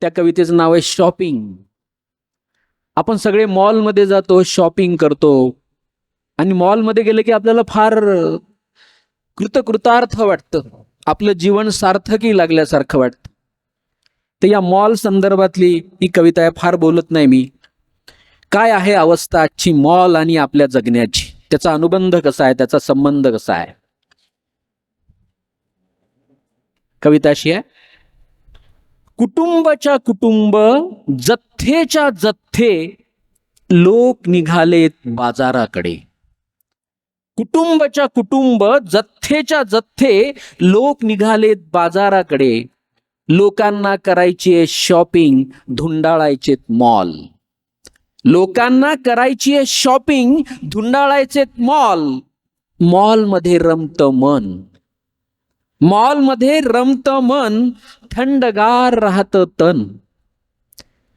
त्या कवितेचं नाव आहे शॉपिंग. आपण सगळे मॉलमध्ये जातो शॉपिंग करतो. आणि मॉलमध्ये गेले की आपल्याला फार कृतकृतार्थ वाटतं. आपलं जीवन सार्थकी लागल्यासारखं वाटतं. तर या मॉल संदर्भातली ही कविता आहे फार बोलत नाही मी. काय आहे अवस्था आजची मॉल आणि आपल्या जगण्याची? त्याचा अनुबंध कसा आहे? त्याचा संबंध कसा आहे? कविता अशी आहे कुटुंबाच्या कुटुंब जथ्थेच्या जथ्थे लोक निघालेत बाजाराकडे. कुटुंबाच्या कुटुंब जथ्थेच्या जथ्थे लोक निघालेत बाजाराकडे. लोकांना करायची शॉपिंग धुंडाळायचे मॉल. लोकांना करायची शॉपिंग धुंडाळायचे मॉल. मॉलमध्ये रमत मन. मॉलमध्ये रमत मन थंडगार राहतं तन.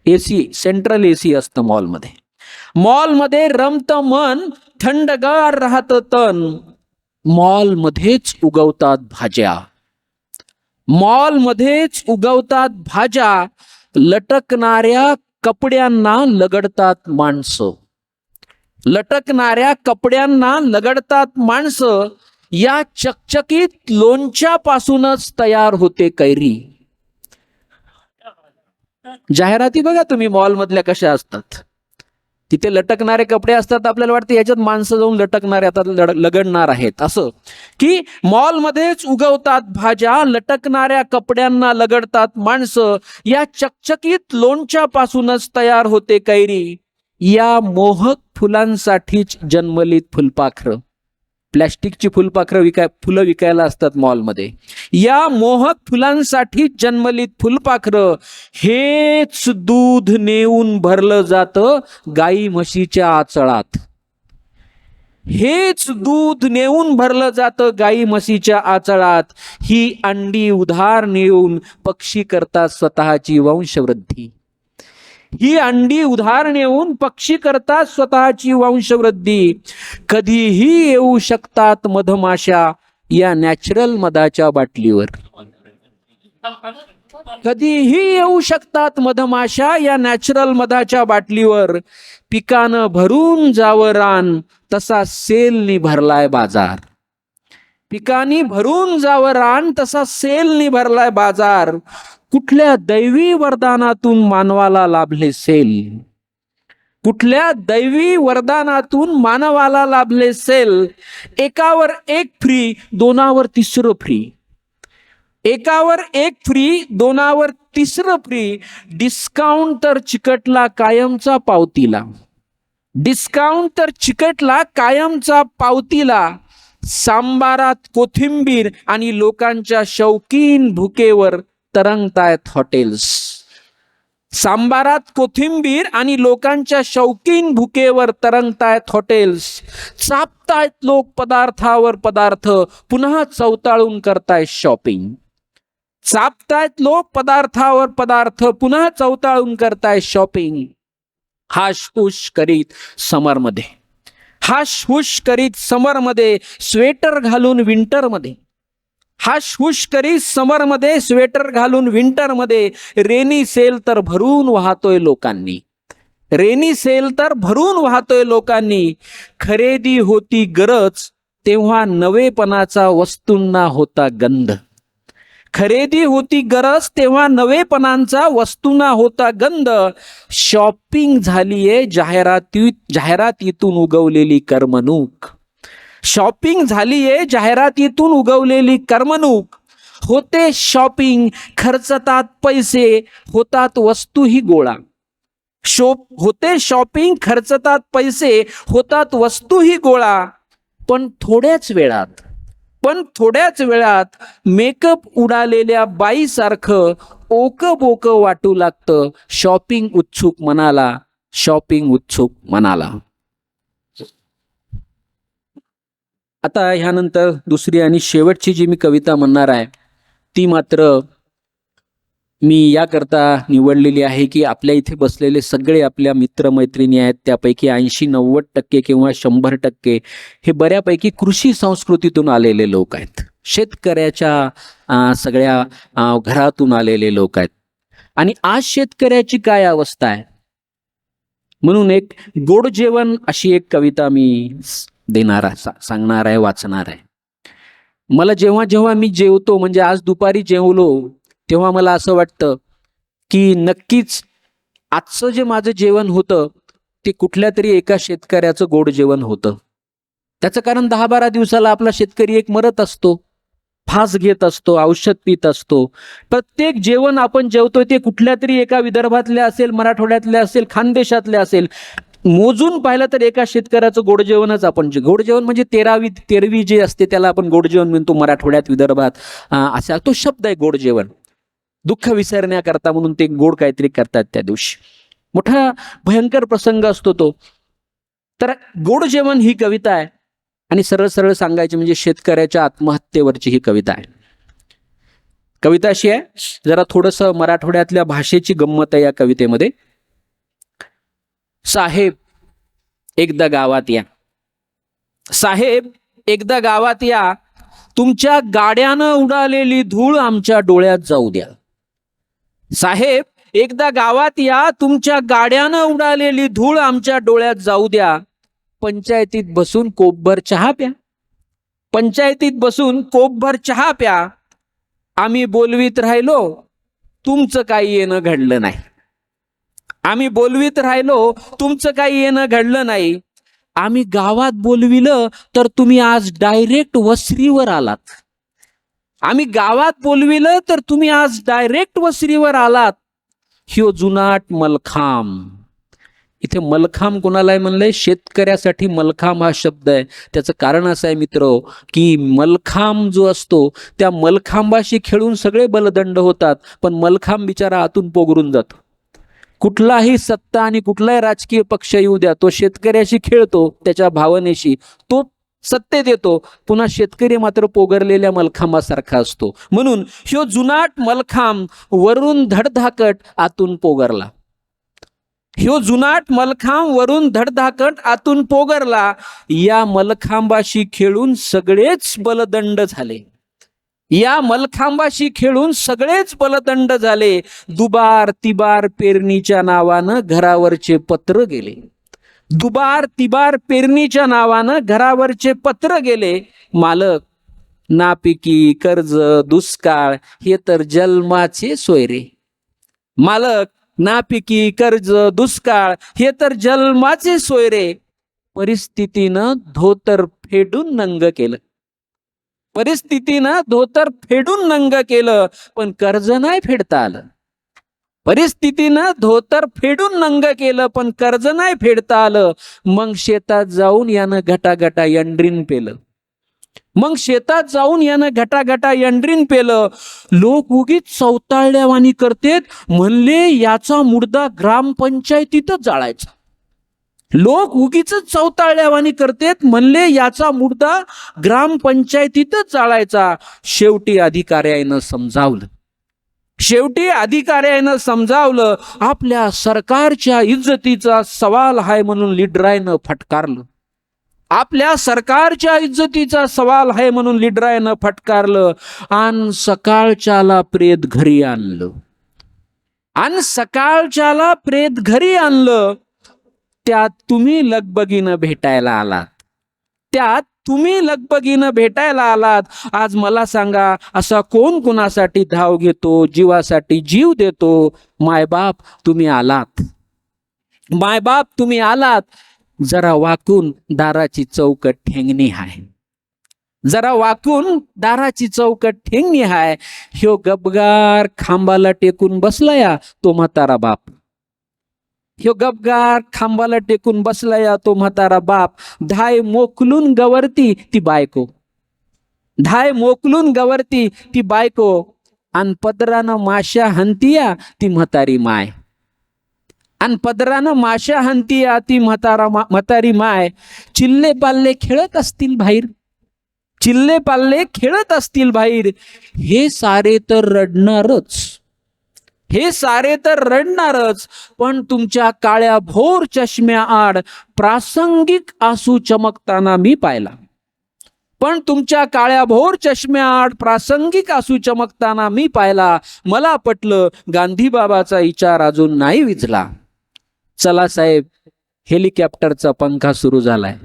एसी सेंट्रल एसी असतं मॉलमध्ये. मॉलमध्ये रमत मन थंडगार राहतं तन. मॉलमध्येच उगवतात भाज्या. मॉलमध्येच उगवतात भाज्या लटकणाऱ्या कपड्यांना लगडतात माणसं. लटकणाऱ्या कपड्यांना लगडतात माणसं या चकचकीत लोणच्यापासूनच तयार होते कैरी. जाहिराती बघा तुम्ही मॉलमधल्या कशा असतात. तिथे लटकणारे कपडे असतात आपल्याला वाटतं याच्यात माणसं जाऊन लटकणारे आता लगडणार आहेत. असं. की मॉलमध्येच उगवतात भाज्या लटकणाऱ्या कपड्यांना लगडतात माणसं. या चकचकीत लोणच्यापासूनच तयार होते कैरी. या मोहक फुलांसाठीच जन्मलीत फुलपाखरं. प्लॅस्टिकची फुलपाखरं विकाय फुलं विकायला असतात मॉलमध्ये. या मोहक फुलांसाठी जन्मलीत फुलपाखरं हेच दूध नेऊन भरलं जातं गाई म्हशीच्या आचळात. हेच दूध नेऊन भरलं जातं गाई म्हशीच्या आचळात. ही अंडी उधार नेऊन पक्षी करतात स्वतःची वंशवृद्धी. ही अंडी उधार नेऊन पक्षी करतात स्वतःची वंशवृद्धी. कधीही येऊ शकतात मधमाशा या नॅचरल मधाच्या बाटलीवर. कधीही येऊ शकतात मधमाशा या नॅचरल मधाच्या बाटलीवर. पिकानं भरून जावं रान तसा सेलनी भरलाय बाजार. पिकानी भरून जावं रान तसा सेलनी भरलाय बाजार. कुठल्या दैवी वरदानातून मानवाला लाभले सेल? कुठल्या दैवी वरदानातून मानवाला लाभले सेल? एकावर एक फ्री दोनावर तिसरं फ्री. एकावर एक फ्री दोनावर तिसरं फ्री. डिस्काउंट तर चिकटला कायमचा पावतीला. डिस्काउंट तर चिकटला कायमचा पावतीला. सांबारात कोथिंबीर आणि लोकांच्या शौकीन भुकेवर तरंगतायत हॉटेल्स. सांबारात कोथिंबीर आणि लोकांच्या शौकीन भुकेवर तरंगतायत हॉटेल्स. चापतायत लोक पदार्थावर पदार्थ पुन्हा चौताळून करतायत शॉपिंग. चापतायत लोक पदार्थावर पदार्थ पुन्हा चौताळून करतायत शॉपिंग. हाशहुश करीत समरमध्ये. हाशहुश करीत समरमध्ये स्वेटर घालून विंटरमध्ये हा शुष्करी समरमध्ये स्वेटर घालून विंटरमध्ये रेनी सेल तर भरून वाहतोय लोकांनी. रेनी सेल तर भरून वाहतोय लोकांनी. खरेदी होती गरज तेव्हा नवेपणाचा वस्तूंना होता गंध. खरेदी होती गरज तेव्हा नवेपणांचा वस्तूंना होता गंध. शॉपिंग झालीये जाहिराती जाहिरातीतून उगवलेली करमणूक. शॉपिंग झालीये जाहिरातीतून उगवलेली करमणूक. होते शॉपिंग खर्चतात पैसे होतात वस्तूही गोळा. शोप होते शॉपिंग खर्चतात पैसे होतात वस्तूही गोळा. पण थोड्याच वेळात पण थोड्याच वेळात मेकअप उडालेल्या बाईसारखं ओक बोक वाटू लागतं शॉपिंग उत्सुक मनाला शॉपिंग उत्सुक मनाला. आता ह्यानंतर दुसरी आणि शेवटची जी मी कविता म्हणणार आहे ती मात्र मी याकरता निवडलेली आहे की आपल्या इथे बसलेले सगळे आपल्या मित्रमैत्रिणी आहेत त्यापैकी ऐंशी नव्वद टक्के किंवा शंभर टक्के हे बऱ्यापैकी कृषी संस्कृतीतून आलेले लोक आहेत. शेतकऱ्याच्या सगळ्या घरातून आलेले लोक आहेत. आणि आज शेतकऱ्याची काय अवस्था आहे? म्हणून एक गोड जेवण अशी एक कविता मी देणार आहे सा- सांगणार आहे वाचणार आहे. मला जेव्हा जेव्हा मी जेवतो म्हणजे आज दुपारी जेवलो तेव्हा मला असं वाटतं की नक्कीच आजचं जे माझं जेवण होतं ते कुठल्या तरी एका शेतकऱ्याचं गोड जेवण होतं. त्याचं कारण दहा बारा दिवसाला आपला शेतकरी एक मरत असतो फास घेत असतो औषध पित असतो. प्रत्येक जेवण आपण जेवतोय ते कुठल्या तरी एका विदर्भातले असेल मराठवाड्यातले असेल खानदेशातले असेल मोजून पाहिलं तर एका शेतकऱ्याचं गोड जेवणच आपण जे- गोड जेवण म्हणजे तेरावी तेरवी जे असते त्याला आपण गोड जेवण म्हणतो मराठवाड्यात विदर्भात. असा तो शब्द आहे गोड जेवण. दुःख विसरण्याकरता म्हणून ते गोड काहीतरी करतात त्या दिवशी. मोठा भयंकर प्रसंग असतो तो. तर गोड जेवण ही कविता आहे. आणि सरळ सरळ सांगायची म्हणजे शेतकऱ्याच्या आत्महत्येवरची ही कविता आहे. कविता अशी आहे जरा थोडस मराठवाड्यातल्या भाषेची गंमत आहे या कवितेमध्ये. साहेब एकदा गावात या. साहेब एकदा गावात या. तुमच्या गाड्यानं उडालेली धूळ आमच्या डोळ्यात जाऊ द्या. साहेब एकदा गावात या. तुमच्या गाड्यानं उडालेली धूळ आमच्या डोळ्यात जाऊ द्या. पंचायतीत बसून कोपभर चहा प्या. पंचायतीत बसून कोपभर चहा प्या. आम्ही बोलवीत राहिलो. तुमचं काही येणं घडलं नाही. आम्ही बोलवीत राहिलो तुमचं काही येणं घडलं नाही. आम्ही गावात बोलविलं तर तुम्ही आज डायरेक्ट वसरीवर आलात. आम्ही गावात बोलविलं तर तुम्ही आज डायरेक्ट वसरीवर आलात. ह्यो जुनाट मलखाम इथे मलखाम कोणाला आहे म्हणलंय? शेतकऱ्यासाठी मलखाम हा शब्द आहे. त्याचं कारण असं आहे मित्र की मलखाम जो असतो त्या मलखांबाशी खेळून सगळे बलदंड होतात पण मलखांब बिचारा आतून पोगरून जातो. कुठलाही सत्ता आणि कुठलाही राजकीय पक्ष येऊ द्या तो शेतकऱ्याशी खेळतो त्याच्या भावनेशी. तो सत्तेत येतो पुन्हा शेतकरी मात्र पोगरलेल्या मलखांबासारखा असतो. म्हणून ह्यो जुनाट मलखांब वरून धडधाकट आतून पोगरला. ह्यो जुनाट मलखांब वरून धडधाकट आतून पोगरला. या मलखांबाशी खेळून सगळेच बलदंड झाले. या मलखांबाशी खेळून सगळेच बलदंड झाले. दुबार तिबार पेरणीच्या नावानं घरावरचे पत्र गेले. दुबार तिबार पेरणीच्या नावानं घरावरचे पत्र गेले. मालक नापिकी कर्ज दुष्काळ हे तर जन्माचे सोयरे. मालक नापिकी कर्ज दुष्काळ हे तर जन्माचे सोयरे. परिस्थितीनं धोतर फेडून नंग केलं. परिस्थितीनं धोतर फेडून नंग केलं पण कर्ज नाही फेडता आलं. परिस्थितीनं धोतर फेडून नंग केलं पण कर्ज नाही फेडता आलं. मग शेतात जाऊन यानं घटाघटा यंड्रीन पेलं. मग शेतात जाऊन यानं घटाघटा यंड्रीन पेलं. लोक उगीच चौताळल्यावानी करतेत. म्हणले याचा मुर्दा ग्रामपंचायतीतच जाळायचा. लोक उगीच चौताळल्यावानी करतेत म्हणले याचा मुद्दा ग्रामपंचायतीतच चाळायचा शेवटी अधिकाऱ्यानं समजावलं. शेवटी अधिकाऱ्यानं समजावलं आपल्या सरकारच्या इज्जतीचा सवाल आहे म्हणून लिडरायनं फटकारलं. आपल्या सरकारच्या इज्जतीचा सवाल आहे म्हणून लिडरायनं फटकारलं आणि सकाळच्याला प्रेत घरी आणलं. आणि सकाळच्याला प्रेत घरी आणलं. त्यात तुम्ही लगबगीनं भेटायला आलात. त्यात तुम्ही लगबगीनं भेटायला आलात. आज मला सांगा असा कोण कुणासाठी धाव घेतो जीवासाठी जीव देतो? मायबाप तुम्ही आलात. मायबाप तुम्ही आलात. जरा वाकून दाराची चौकट ठेंगणी आहे जरा वाकून दाराची चौकट ठेंगणी आहे ह्यो गबगार खांबाला टेकून बसलाया तो म्हातारा बाप. ह्यो गबगार खांबाला टेकून बसलाया तो म्हातारा बाप. धाय मोकलून गवरती ती बायको. धाय मोकलून गवरती ती बायको. आणि पदरानं माश्या हंतिया ती म्हातारी माय. आणि पदरानं माश्या हंतिया ती म्हातारा मा- म्हातारी माय. चिल्ले पाल्ले खेळत असतील बाहेर. चिल्ले पाल्ले खेळत असतील बाहेर. हे सारे तर रडणारच. हे सारे तर रडणारच पण तुमच्या काळ्या भोर चष्म्या आड प्रासंगिक आसू चमकताना मी पाहिला. पण तुमच्या काळ्या भोर चष्म्याआड प्रासंगिक आसू चमकताना मी पाहिला. मला पटलं गांधी बाबाचा विचार अजून नाही विझला. चला साहेब हेलिकॉप्टरचा पंखा सुरू झालाय.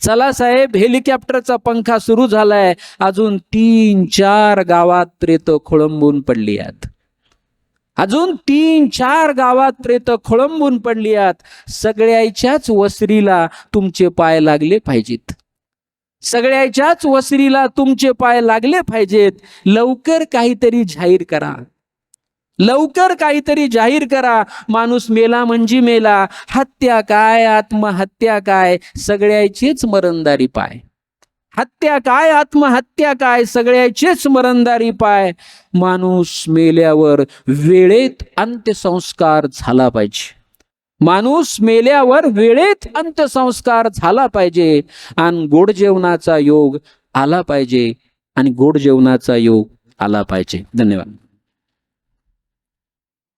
चला साहेब हेलिकॉप्टरचा पंखा सुरू झालाय. अजून तीन चार गावात प्रेत खोळंबून पडली आहेत. अजून तीन चार गावात प्रेत खोळंबून पडली आहेत सगळ्याच्याच वसरीला तुमचे पाय लागले पाहिजेत. सगळ्याच्याच वसरीला तुमचे पाय लागले पाहिजेत. लवकर काहीतरी जाहीर करा. लवकर काहीतरी जाहीर करा. माणूस मेला म्हणजे मेला. हत्या काय आत्महत्या काय? सगळ्याचीच मरणदारी पाय. हत्या काय आत्महत्या काय सगळ्याचेच मरणदारी पाय. माणूस मेल्यावर वेळेत अंत्यसंस्कार झाला पाहिजे. माणूस मेल्यावर वेळेत अंत्यसंस्कार झाला पाहिजे आणि गोड जेवणाचा योग आला पाहिजे आणि गोड जेवणाचा योग आला पाहिजे. धन्यवाद.